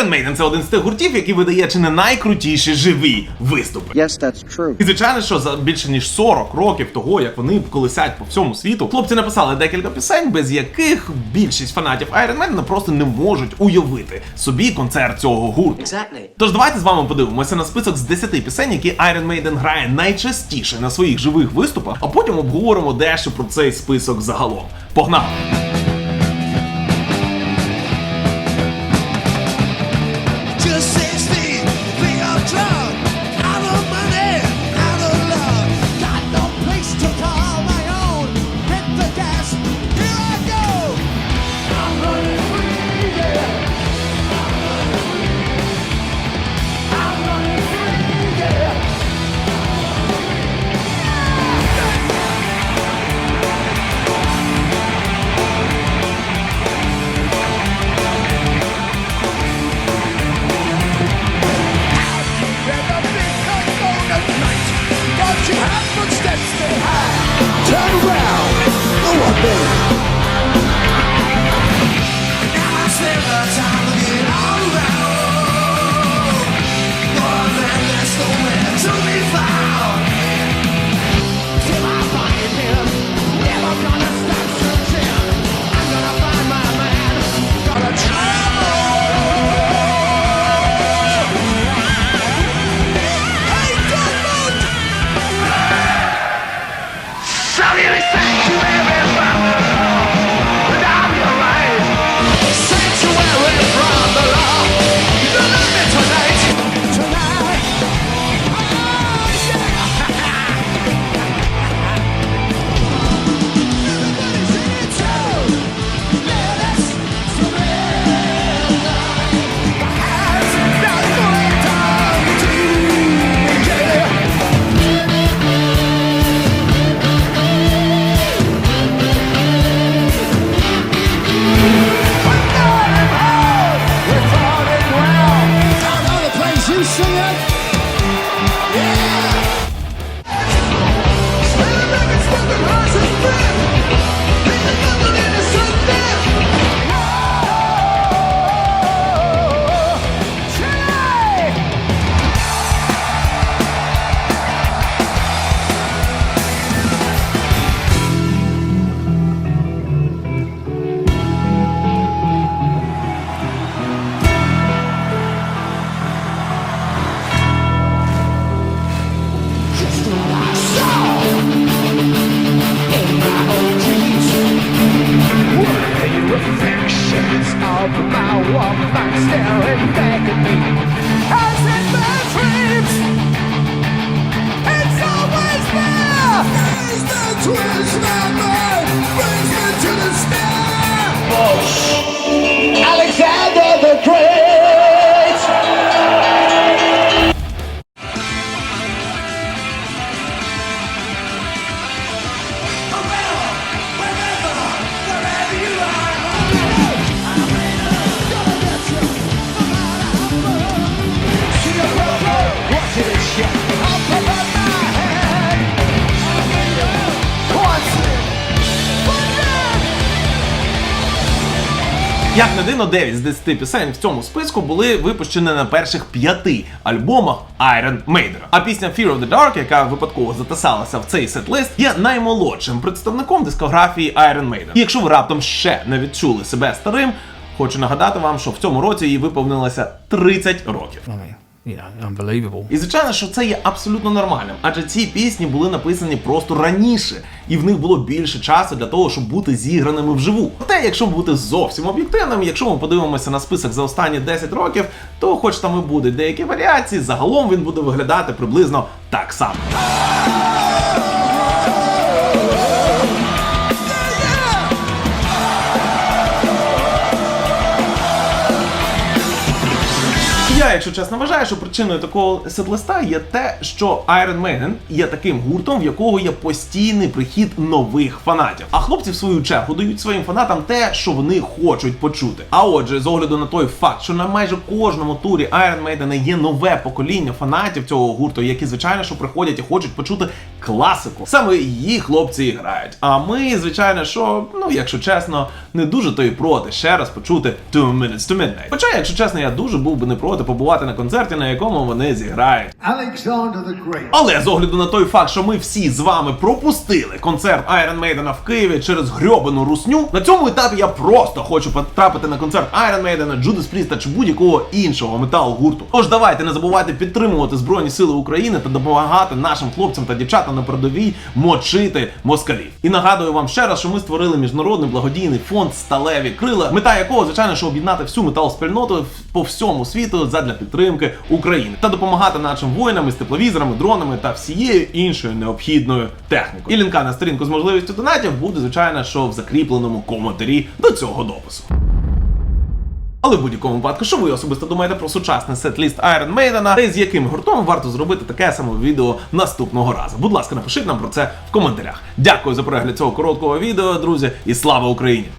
Iron Maiden – це один з тих гуртів, який видає чи не найкрутіші живі виступи. Yes, that's true. І звичайно, що за більше ніж 40 років того, як вони колисять по всьому світу, хлопці написали декілька пісень, без яких більшість фанатів Iron Maiden просто не можуть уявити собі концерт цього гурту. Exactly. Тож давайте з вами подивимося на список з 10 пісень, які Iron Maiden грає найчастіше на своїх живих виступах, а потім обговоримо дещо про цей список загалом. Погнали! Of my woman staring back at me. As in my dreams, it's always there. Is the twist my mind brings to the star. Як не дивно, 9 з 10 пісень в цьому списку були випущені на перших п'яти альбомах Iron Maiden. А пісня Fear of the Dark, яка випадково затисалася в цей сет-лист, є наймолодшим представником дискографії Iron Maiden. І якщо ви раптом ще не відчули себе старим, хочу нагадати вам, що в цьому році їй виповнилося 30 років. Know, unbelievable. І звичайно, що це є абсолютно нормальним, адже ці пісні були написані просто раніше, і в них було більше часу для того, щоб бути зіграними вживу. Проте, якщо бути зовсім об'єктивним, якщо ми подивимося на список за останні 10 років, то хоч там і будуть деякі варіації, загалом він буде виглядати приблизно так само. Я, якщо чесно, вважаю, що причиною такого сетлиста є те, що Iron Maiden є таким гуртом, в якого є постійний прихід нових фанатів. А хлопці, в свою чергу, дають своїм фанатам те, що вони хочуть почути. А отже, з огляду на той факт, що на майже кожному турі Iron Maiden є нове покоління фанатів цього гурту, які звичайно що приходять і хочуть почути класику. Саме її хлопці і грають. А ми, звичайно, що, ну якщо чесно, не дуже то і проти ще раз почути Two Minutes to Midnight. Хоча, якщо чесно, я дуже був би не проти побувати на концерті, на якому вони зіграють. The Great. Але з огляду на той факт, що ми всі з вами пропустили концерт Iron Maiden в Києві через грьобану русню, на цьому етапі я просто хочу потрапити на концерт Iron Maiden, Judas Priest чи будь-якого іншого метал гурту. Тож давайте не забувайте підтримувати Збройні Сили України та допомагати нашим хлопцям та дівчатам на передовій мочити москалів. І нагадую вам ще раз, що ми створили міжнародний благодійний фонд Сталеві крила, мета якого, звичайно, що об'єднати всю метал спільноту по всьому світу задля підтримки України та допомагати нашим воїнам із тепловізорами, дронами та всією іншою необхідною технікою. І лінка на сторінку з можливістю донатів буде, звичайно, що в закріпленому коментарі до цього допису. Але в будь-якому випадку, що ви особисто думаєте про сучасний сет-ліст Iron Maiden, та з яким гуртом варто зробити таке саме відео наступного разу? Будь ласка, напишіть нам про це в коментарях. Дякую за перегляд цього короткого відео, друзі, і слава Україні!